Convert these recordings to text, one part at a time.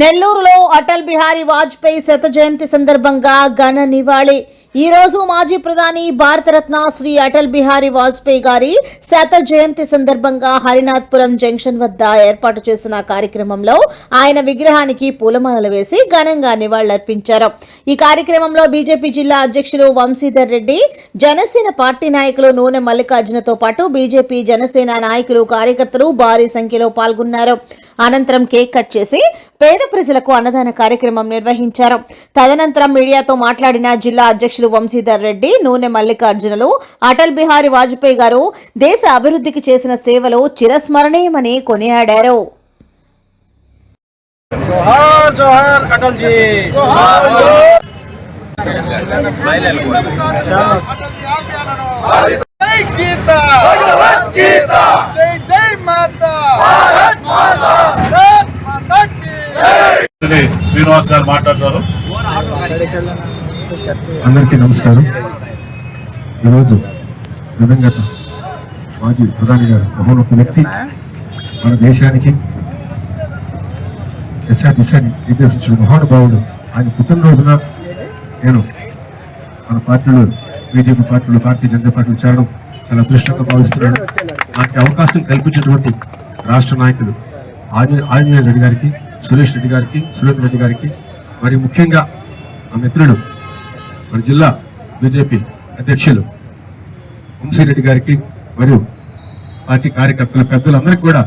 నెల్లూరులో అటల్ బిహారీ వాజ్పేయి శత జయంతి సందర్భంగా ఘన నివాళి. ఈ రోజు మాజీ ప్రధాని భారతరత్న శ్రీ అటల్ బిహారీ వాజ్పేయి గారి శత జయంతి సందర్భంగా హరినాథ్పురం జంక్షన్ వద్ద ఏర్పాటు చేసిన కార్యక్రమంలో ఆయన విగ్రహానికి పూలమాలలు వేసి ఘనంగా నివాళులర్పించారు. ఈ కార్యక్రమంలో బీజేపీ జిల్లా అధ్యక్షులు వంశీధర్ రెడ్డి జనసేన పార్టీ నాయకులు నూనె మల్లికార్జునతో పాటు బీజేపీ జనసేన నాయకులు కార్యకర్తలు భారీ సంఖ్యలో పాల్గొన్నారు. అనంతరం కేక్ కట్ చేసి పేద ప్రజలకు అన్నదాన కార్యక్రమం నిర్వహించారు. తదనంతరం మీడియాతో మాట్లాడిన జిల్లా అధ్యక్షులు అధ్యక్షులు వంశీధర్ రెడ్డి నూనె మల్లికార్జునలు అటల్ బిహారీ వాజ్పేయి గారు దేశ అభివృద్ధికి చేసిన సేవలు చిరస్మరణీయమని కొనియాడారు. శ్రీనివాస్ గారు మాట్లాడతారు. అందరికీ నమస్కారం. ఈరోజు దివంగత మాజీ ప్రధాని గారు మహోన్నత వ్యక్తి మన దేశానికి ఎస్ఆర్ దిశాన్ని నిర్దేశించిన మహానుభావుడు. ఆయన పుట్టినరోజున నేను మన పార్టీలో బీజేపీ పార్టీలో భారతీయ జనతా పార్టీలో చేరడం చాలా అదృష్టంగా భావిస్తున్నాను. నాకు అవకాశం కల్పించినటువంటి రాష్ట్ర నాయకులు ఆంజ- ఆంజనేయ రెడ్డి గారికి సురేష్ రెడ్డి గారికి సురేంద్ర రెడ్డి గారికి మరి ముఖ్యంగా మా మిత్రుడు మన జిల్లా బీజేపీ అధ్యక్షులు వంశీరెడ్డి గారికి మరియు పార్టీ కార్యకర్తల పెద్దలందరికీ కూడా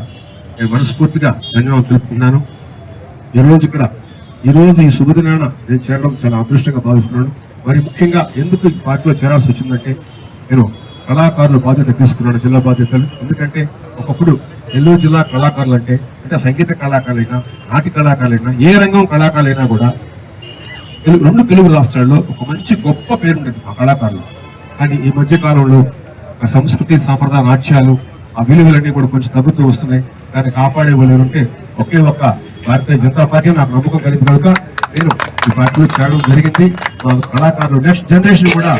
నేను మనస్ఫూర్తిగా ధన్యవాదాలు తెలుపుతున్నాను. ఈ రోజు ఇక్కడ ఈ రోజు ఈ శుభదినాన నేను చేరడం చాలా అదృష్టంగా భావిస్తున్నాను. మరి ముఖ్యంగా ఎందుకు ఈ పార్టీలో చేరాల్సి వచ్చిందంటే నేను కళాకారుల బాధ్యత తీసుకున్నాను జిల్లా బాధ్యతలు. ఎందుకంటే ఒకప్పుడు నెల్లూరు జిల్లా కళాకారులు అంటే అంటే సంగీత కళాకారులైనా నాటి కళాకారులైనా ఏ రంగం కళాకారులైనా కూడా తెలుగు రెండు తెలుగు రాష్ట్రాల్లో ఒక మంచి గొప్ప పేరు ఉండేది మా కళాకారులు. కానీ ఈ మధ్య కాలంలో ఆ సంస్కృతి సాంప్రదాయ నాట్యాలు ఆ విలువలన్నీ కూడా కొంచెం తగ్గుతూ వస్తున్నాయి. దాన్ని కాపాడే వాళ్ళు ఉంటే ఒకే ఒక్క భారతీయ జనతా పార్టీ నాకు నమ్మకం కలిగింది కనుక నేను ఈ పార్టీలో చేరడం జరిగింది. మా కళాకారులు నెక్స్ట్ జనరేషన్ కూడా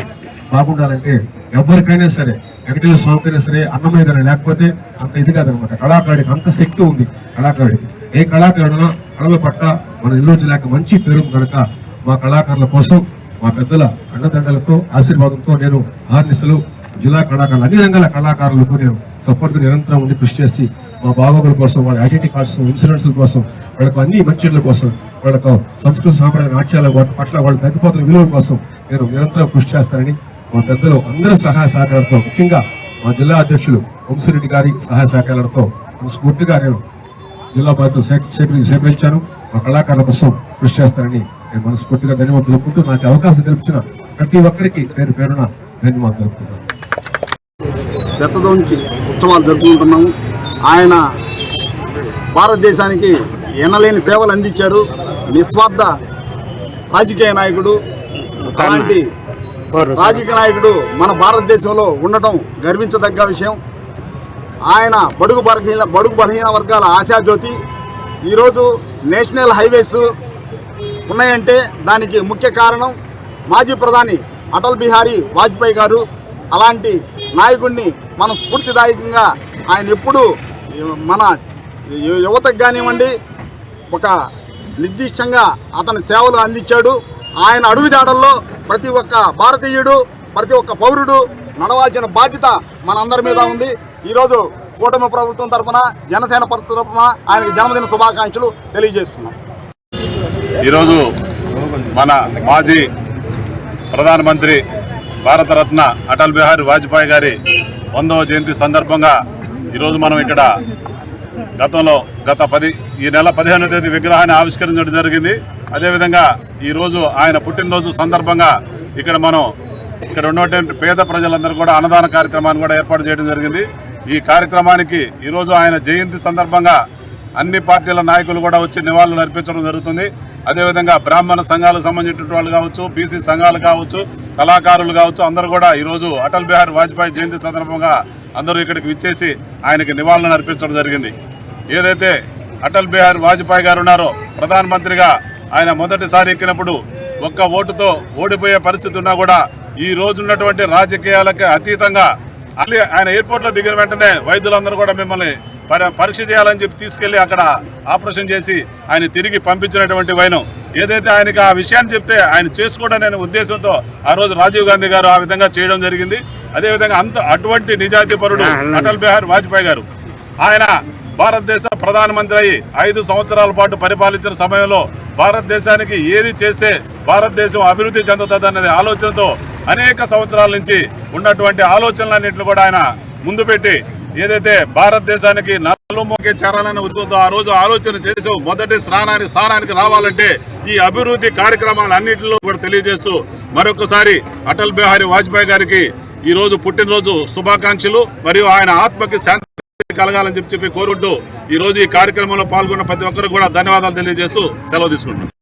బాగుండాలంటే ఎవరికైనా సరే వెంకటేశ్వర స్వామికైనా సరే అన్నమయ్య గారు లేకపోతే అంత ఇది కాదనమాట. కళాకారుడికి అంత శక్తి ఉంది. కళాకారుడికి. ఏ కళాకారుడునా కళల పట్ల మన ఇల్లు జిల్లాకి మంచి పేరు కనుక మా కళాకారుల కోసం మా పెద్దల అండదండలతో ఆశీర్వాదంతో నేను ఆర్నిసలు జిల్లా కళాకారులు అన్ని రంగాల కళాకారులకు నేను సపోర్ట్ నిరంతరం ఉండి కృషి చేసి మా బాగోగుల కోసం వాళ్ళ ఐడెంటిటీ కార్డ్స్ ఇన్సూరెన్స్ కోసం వాళ్ళకు అన్ని మంచిర్ల కోసం వాళ్ళకు సంస్కృత సాంప్రదాయ నాట్యాల పట్ల వాళ్ళు తగ్గిపోతున్న విలువల కోసం నేను నిరంతరం కృషి చేస్తానని మా పెద్దలు అందరూ సహాయ సహకారాలతో ముఖ్యంగా మా జిల్లా అధ్యక్షులు వంశరెడ్డి గారి సహాయ సహకారాలతో స్ఫూర్తిగా నేను జిల్లా బాధ్యతలు సేకరించాను. మా కళాకారుల కోసం కృషి చేస్తానని నేను మనస్ఫూర్తిగా ధన్యవాదాలు తెలుపుకుంటూ నాకు అవకాశం కల్పించిన ప్రతి ఒక్కరికి పేరు పేరున ధన్యవాదాలు తెలుపుతున్నాను. శతదోంచి ఉత్సవాలు జరుపుకుంటున్నాము. ఆయన భారతదేశానికి ఎనలేని సేవలు అందించారు. నిస్వార్థ రాజకీయ నాయకుడు అలాంటి రాజకీయ నాయకుడు మన భారతదేశంలో ఉండటం గర్వించదగ్గ విషయం. ఆయన బడుగు బలహీన బడుగు బలహీన వర్గాల ఆశాజ్యోతి. ఈరోజు నేషనల్ హైవేస్ ఉన్నాయంటే దానికి ముఖ్య కారణం మాజీ ప్రధాని అటల్ బిహారీ వాజ్పేయి గారు. అలాంటి నాయకుడిని మన స్ఫూర్తిదాయకంగా ఆయన ఎప్పుడు మన యువతకు కానివ్వండి ఒక నిర్దిష్టంగా అతని సేవలు అందించాడు. ఆయన అడుగుజాడల్లో ప్రతి ఒక్క భారతీయుడు ప్రతి ఒక్క పౌరుడు నడవాల్సిన బాధ్యత మనందరి మీద ఉంది. ఈరోజు కూటమి ప్రభుత్వం తరఫున జనసేన తరఫున ఆయనకు జన్మదిన శుభాకాంక్షలు తెలియజేస్తున్నాం. ఈరోజు మన మాజీ ప్రధానమంత్రి భారతరత్న అటల్ బిహారీ వాజ్పేయి గారి వందవ జయంతి సందర్భంగా ఈరోజు మనం ఇక్కడ గతంలో గత పది ఈ నెల పదిహేనో తేదీ విగ్రహాన్ని ఆవిష్కరించడం జరిగింది. అదేవిధంగా ఈరోజు ఆయన పుట్టినరోజు సందర్భంగా ఇక్కడ మనం ఇక్కడ ఉన్నటువంటి పేద ప్రజలందరూ కూడా అన్నదాన కార్యక్రమాన్ని కూడా ఏర్పాటు చేయడం జరిగింది. ఈ కార్యక్రమానికి ఈరోజు ఆయన జయంతి సందర్భంగా అన్ని పార్టీల నాయకులు కూడా వచ్చి నివాళులు అర్పించడం జరుగుతుంది. అదేవిధంగా బ్రాహ్మణ సంఘాలకు సంబంధించిన వాళ్ళు కావచ్చు బీసీ సంఘాలు కావచ్చు కళాకారులు కావచ్చు అందరూ కూడా ఈరోజు అటల్ బిహారీ వాజ్పేయి జయంతి సందర్భంగా అందరూ ఇక్కడికి విచ్చేసి ఆయనకి నివాళులను అర్పించడం జరిగింది. ఏదైతే అటల్ బిహారీ వాజ్పేయి గారు ఉన్నారో ప్రధానమంత్రిగా ఆయన మొదటిసారి ఎక్కినప్పుడు ఒక్క ఓటుతో ఓడిపోయే పరిస్థితి ఉన్నా కూడా ఈ రోజున్నటువంటి రాజకీయాలకు అతీతంగా ఆయన ఎయిర్పోర్ట్లో దిగిన వెంటనే వైద్యులందరూ కూడా మిమ్మల్ని పరీక్ష చేయాలని చెప్పి తీసుకెళ్ళి అక్కడ ఆపరేషన్ చేసి ఆయన తిరిగి పంపించినటువంటి వైనం. ఏదైతే ఆయనకి ఆ విషయాన్ని చెప్తే ఆయన చేసుకోవడం ఉద్దేశంతో ఆ రోజు రాజీవ్ గాంధీ గారు ఆ విధంగా చేయడం జరిగింది. అదేవిధంగా అంత అటువంటి నిజాయితీ పరుడు అటల్ బిహారీ వాజ్పేయి గారు. ఆయన భారతదేశ ప్రధానమంత్రి అయి ఐదు సంవత్సరాల పాటు పరిపాలించిన సమయంలో భారతదేశానికి ఏది చేస్తే భారతదేశం అభివృద్ధి చెందుతుందనే ఆలోచనతో అనేక సంవత్సరాల నుంచి ఉన్నటువంటి ఆలోచనలన్నింటిని కూడా ఆయన ముందు పెట్టి ఏదైతే భారతదేశానికి నలుమొకే చేరాలనే ఉద్దేశంతో ఆ రోజు ఆలోచన చేసావు మొదటి స్నానానికి స్థానానికి రావాలంటే ఈ అభివృద్ధి కార్యక్రమాలన్నింటిలో కూడా తెలియజేస్తూ మరొకసారి అటల్ బిహారీ వాజ్పేయి గారికి ఈ రోజు పుట్టినరోజు శుభాకాంక్షలు మరియు ఆయన ఆత్మకి శాంతి కలగాలని చెప్పి చెప్పి కోరుకుంటూ ఈ రోజు ఈ కార్యక్రమంలో పాల్గొన్న ప్రతి ఒక్కరు కూడా ధన్యవాదాలు తెలియజేస్తూ సెలవు తీసుకుంటున్నాను